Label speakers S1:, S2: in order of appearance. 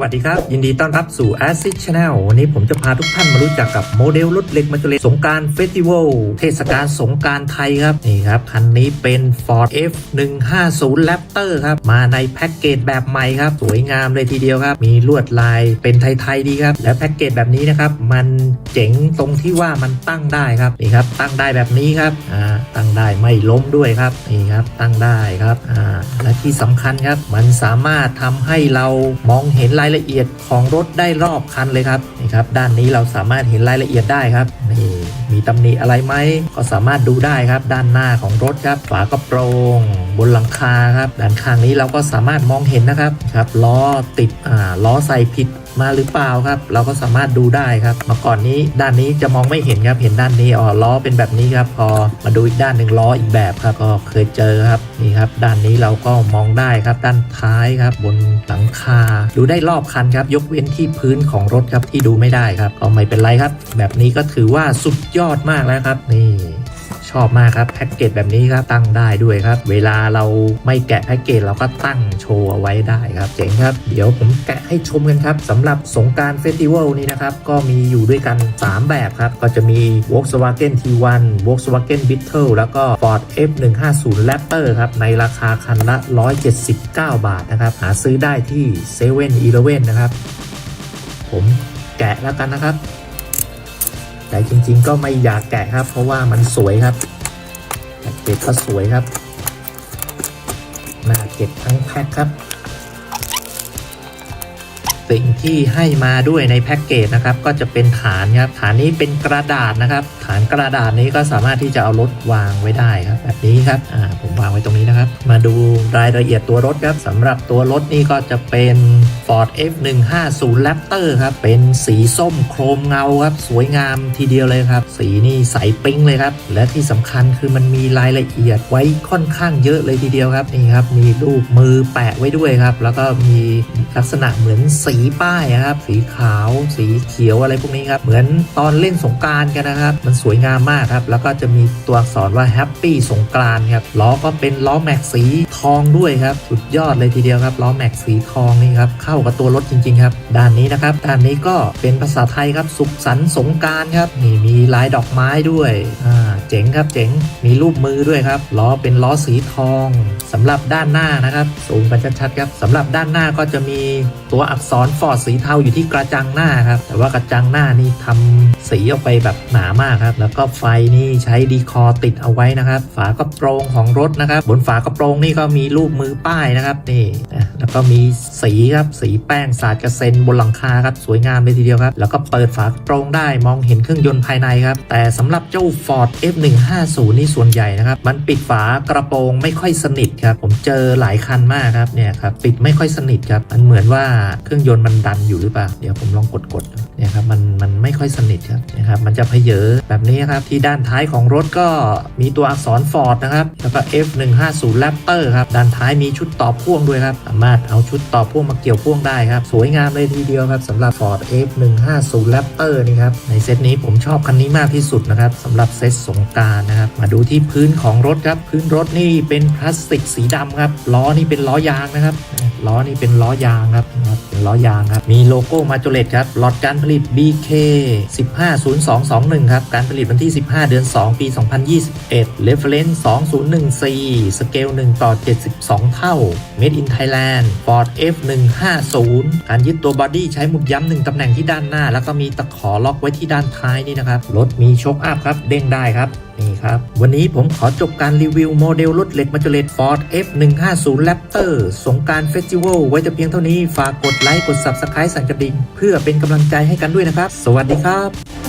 S1: วัสดีครับ ยินดีต้อนรับสู่ a s i c Channel วันนี้ผมจะพาทุกท่านมารู้จักกับโมเดลรถเล็กมาจุเลสงการเฟสติวัลเทศกาลสงการไทยครับ นี่ครับ คันนี้เป็น Ford F 1 5 0 Raptor ครับ มาในแพ็กเกจแบบใหม่ครับ สวยงามเลยทีเดียวครับ มีลวดลายเป็นไทย ๆ ดีครับ และแพ็กเกจแบบนี้นะครับ มันเจ๋งตรงที่ว่ามันตั้งได้ครับนี่ครับ ตั้งได้แบบนี้ครับอ่าตั้งได้ไม่ล้มด้วยครับนี่ครับ ตั้งได้ครับอ่าและที่สำคัญครับมันสามารถทำให้เรามองเห็นรายายละเอียดของรถได้รอบคันเลยครับนี่ครับ ด้านนี้เราสามารถเห็นรายละเอียดได้ครับนี่มีตำหนิอะไรไหมก็สามารถดูได้ครับ ด้านหน้าของรถครับฝากระโปรงบนหลังคาครับด้านข้างนี้เราก็สามารถมองเห็นนะครับครับล้อติดอ่าล้อใส่ผิด มาหรือเปล่าครับ เราก็สามารถดูได้ครับเมื่อก่อนนี้ด้านนี้จะมองไม่เห็นครับเห็นด้านนี้อ๋อล้อเป็นแบบนี้ครับ พอมาดูอีกด้านหนึ่งล้ออีกแบบครับก็เคยเจอครับนี่ครับ ด้านนี้เราก็มองได้ครับ ด้านท้ายครับ บนหลังคาดูได้รอบคันครับ ยกเว้นที่พื้นของรถครับที่ดูไม่ได้ครับก็ไม่เป็นไรครับ แบบนี้ก็ถือว่าสุดยอดมากแล้วครับนี่ ชอบมากครับแพ็กเกจแบบนี้ครับตั้งได้ด้วยครับ เวลาเราไม่แกะแพ็กเกจเราก็ตั้งโชว์เอาไว้ได้ครับเจ๋งครับ เดี๋ยวผมแกะให้ชมกันครับสำหรับสงการเฟสติวัลนี้นะครับ ก็มีอยู่ด้วยกัน 3 แบบครับ ก็จะมี Volkswagen T1 Volkswagen Beetle แล้วก็ Ford F150 Raptor ครับ ในราคาคันละ 179 บาทนะครับ หาซื้อได้ที่7 e เ e ่ e อนะครับ ผมแกะแล้วกันนะครับ แต่จริงๆก็ไม่อยากแกะครับ เพราะว่ามันสวยครับแพ็กเกจก็สวยครับน่าเก็บทั้งแพ็คครับ สิ่งที่ให้มาด้วยในแพ็กเกจนะครับ ก็จะเป็นฐานครับ ฐานนี้เป็นกระดาษนะครับ ฐานกระดาษนี้ก็สามารถที่จะเอารถวางไว้ได้ครับ แบบนี้ครับอ่าผมวางไว้ตรงนี้นะครับ มาดูรายละเอียดตัวรถครับสำหรับตัวรถนี่ก็จะเป็น Ford F150 Raptor ครับ เป็นสีส้มโครมเงาครับ สวยงามทีเดียวเลยครับ สีนี่ใสปิ๊งเลยครับ และที่สำคัญคือมันมีรายละเอียดไว้ค่อนข้างเยอะเลยทีเดียวครับนี่ครับมีรูปมือแปะไว้ด้วยครับ แล้วก็มีลักษณะเหมือนสีป้ายครับ สีขาว สีเขียวอะไรพวกนี้ครับ เหมือนตอนเล่นสงการกันนะครับ มันสวยงามมากครับ แล้วก็จะมีตัวอักษรว่า Happy สงกรานครับล้อก็เป็นล้อแม็กสีทองด้วยครับ สุดยอดเลยทีเดียวครับล้อแม็กสีทองนี่ครับเข้ากับตัวรถจริง ๆ ครับ ด้านนี้นะครับ ด้านนี้ก็เป็นภาษาไทยครับ สุขสันต์สงการครับ นี่มีลายดอกไม้ด้วยอ่า เจ๋งครับเจ๋งมีรูปมือด้วยครับล้อเป็นล้อสีทองสำหรับด้านหน้านะครับซูมกันชัดๆครับสำหรับด้านหน้าก็จะมีตัวอักษรฟอร์ดสีเทาอยู่ที่กระจังหน้าครับแต่ว่ากระจังหน้านี่ทำสีออกไปแบบหนามากครับ แล้วก็ไฟนี่ใช้ดีคอติดเอาไว้นะครับ ฝากระโปรงของรถนะครับ บนฝากระโปรงนี่ก็มีรูปมือป้ายนะครับนี่แล้วก็มีสีครับสีแป้งสาดกระเซ็นบนหลังคาครับสวยงามเลยทีเดียวครับ แล้วก็เปิดฝากระโปรงได้มองเห็นเครื่องยนต์ภายในครับ แต่สำหรับเจ้า Ford 150 นี่ส่วนใหญ่นะครับ มันปิดฝากระโปรงไม่ค่อยสนิทครับ ผมเจอหลายคันมากครับเนี่ยครับปิดไม่ค่อยสนิทครับ มันเหมือนว่าเครื่องยนต์มันดันอยู่หรือเปล่า เดี๋ยวผมลองกดกดๆดเนี่ยครับมันมันไม่ค่อยสนิทครับนะครับ มันจะเพเยอแบบนี้ครับที่ด้านท้ายของรถก็มีตัวอักษร Ford นะครับ แล้วก็ F150 Raptor ครับด้านท้ายมีชุดต่อพ่วงด้วยครับ สามารถเอาชุดต่อพ่วงมาเกี่ยวพ่วงได้ครับ สวยงามเลยทีเดียวครับสำหรับ Ford F150 Raptor นี่ครับในเซตนี้ผมชอบคันนี้มากที่สุดนะครับสำหรับเซตสงกรานะครับ มาดูที่พื้นของรถครับ พื้นรถนี่เป็นพลาสติกสีดำครับ ล้อนี่เป็นล้อยางนะครับ ล้อนี่เป็นล้อยางครับเป็นล้อยางครับ มีโลโก้มาจูเลตครับหลอตการผลิต BK 150221 ครับ การผลิตวันที่ 15 เดือน 2 ปี 2021 Reference 2014สเกล1ต่อ 72 เท่า Made in Thailand Ford F150 การยึดตัวบอดี้ใช้หมุดย้ำหนึ่งตำแหน่งที่ด้านหน้า แล้วก็มีตะขอล็อกไว้ที่ด้านท้ายนี่นะครับ รถมีโชคอัพครับ เด้งได้ครับนี่ครับ วันนี้ผมขอจบการรีวิวโมเดลรถเหล็กมาจเลต Ford F150 Raptor สงการเฟสติวัลไว้แต่เพียงเท่านี้ ฝากกดไลค์ กด Subscribe สั่นกระดิ่ง เพื่อเป็นกำลังใจให้กันด้วยนะครับ สวัสดีครับ